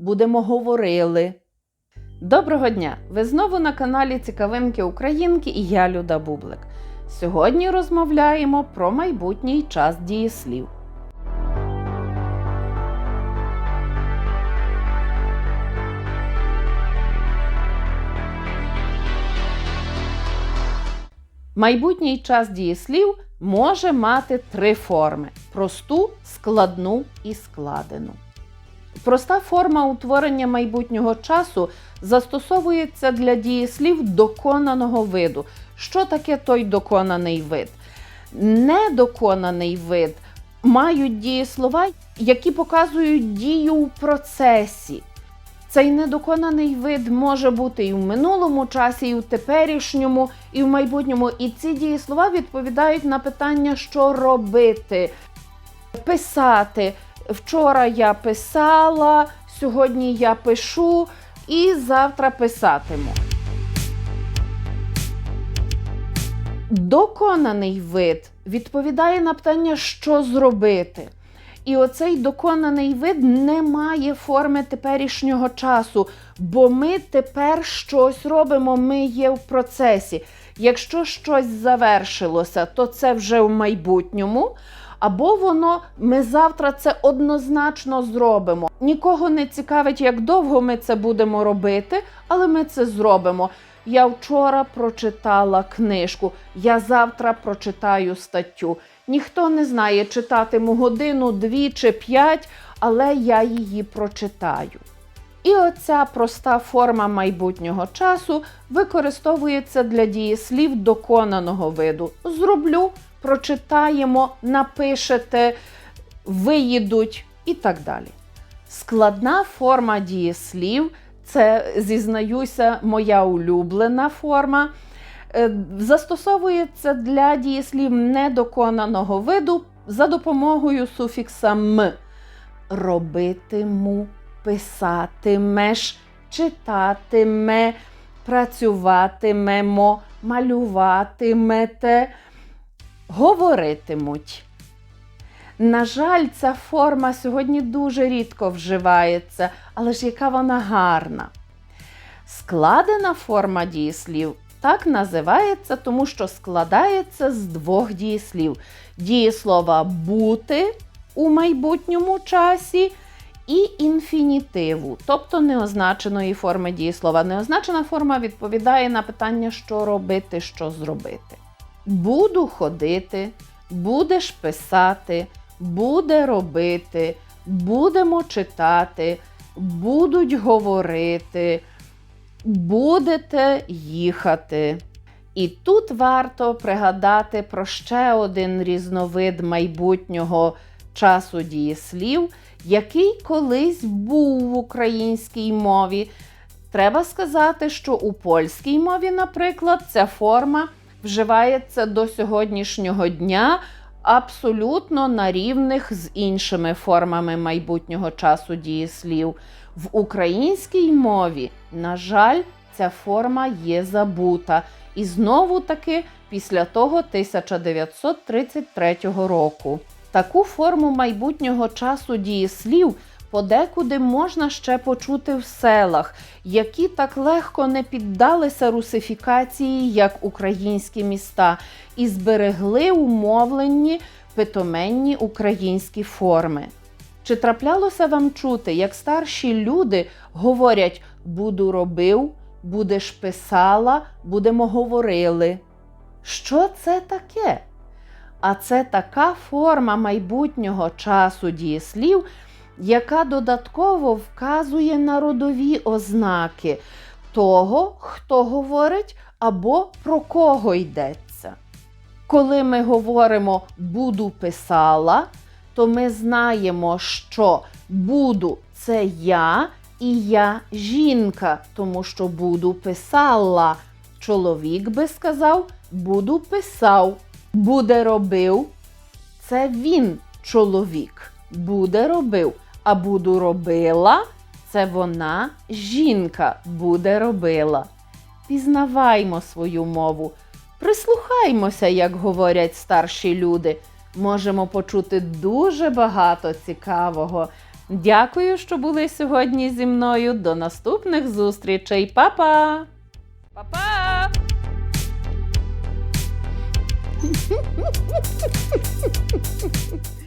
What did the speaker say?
будемо говорили. Доброго дня! Ви знову на каналі Цікавинки Українки і я Люда Бублик. Сьогодні розмовляємо про майбутній час дієслів. Майбутній час дієслів може мати три форми: просту, складну і складену. Проста форма утворення майбутнього часу застосовується для дієслів доконаного виду. Що таке той доконаний вид? Недоконаний вид мають дієслова, які показують дію у процесі. Цей недоконаний вид може бути і в минулому часі, і в теперішньому, і в майбутньому. І ці дієслова відповідають на питання, що робити, писати. Вчора я писала, сьогодні я пишу і завтра писатиму. Доконаний вид відповідає на питання, що зробити. І оцей доконаний вид не має форми теперішнього часу, бо ми тепер щось робимо, ми є в процесі. Якщо щось завершилося, то це вже в майбутньому. Або воно ми завтра це однозначно зробимо. Нікого не цікавить, як довго ми це будемо робити, але ми це зробимо. Я вчора прочитала книжку, я завтра прочитаю статтю. Ніхто не знає, читатиму годину, дві чи п'ять, але я її прочитаю. І оця проста форма майбутнього часу використовується для дієслів доконаного виду. Зроблю, прочитаємо, напишете, виїдуть і так далі. Складна форма дієслів це, зізнаюся, моя улюблена форма. Е, Застосовується для дієслів недоконаного виду за допомогою суфікса м. Робитиму, писатимеш, читатиме, працюватимемо, малюватимете, говоритимуть. На жаль, ця форма сьогодні дуже рідко вживається, але ж яка вона гарна. Складена форма дієслів так називається, тому що складається з двох дієслів: дієслова бути у майбутньому часі і інфінітиву, тобто неозначеної форми дієслова. Неозначена форма відповідає на питання, що робити, що зробити. Буду ходити, будеш писати, буде робити, будемо читати, будуть говорити, будете їхати. І тут варто пригадати про ще один різновид майбутнього часу дієслів, який колись був в українській мові. Треба сказати, що у польській мові, наприклад, ця форма вживається до сьогоднішнього дня абсолютно на рівних з іншими формами майбутнього часу дієслів. В українській мові, на жаль, ця форма є забута. І знову таки після того 1933 року. Таку форму майбутнього часу дієслів подекуди можна ще почути в селах, які так легко не піддалися русифікації, як українські міста, і зберегли умовлені питоменні українські форми. Чи траплялося вам чути, як старші люди говорять буду робив, будеш писала, будемо говорили? Що це таке? А це така форма майбутнього часу дієслів, яка додатково вказує на родові ознаки того, хто говорить або про кого йдеться. Коли ми говоримо буду писала, то ми знаємо, що буду це я і я жінка, тому що буду писала. Чоловік би сказав, буду писав, буде робив. Це він, чоловік, буде робив. А буду робила це вона, жінка, буде робила. Пізнаваймо свою мову, прислухаймося, як говорять старші люди. Можемо почути дуже багато цікавого. Дякую, що були сьогодні зі мною. До наступних зустрічей. Па-па! Па-па!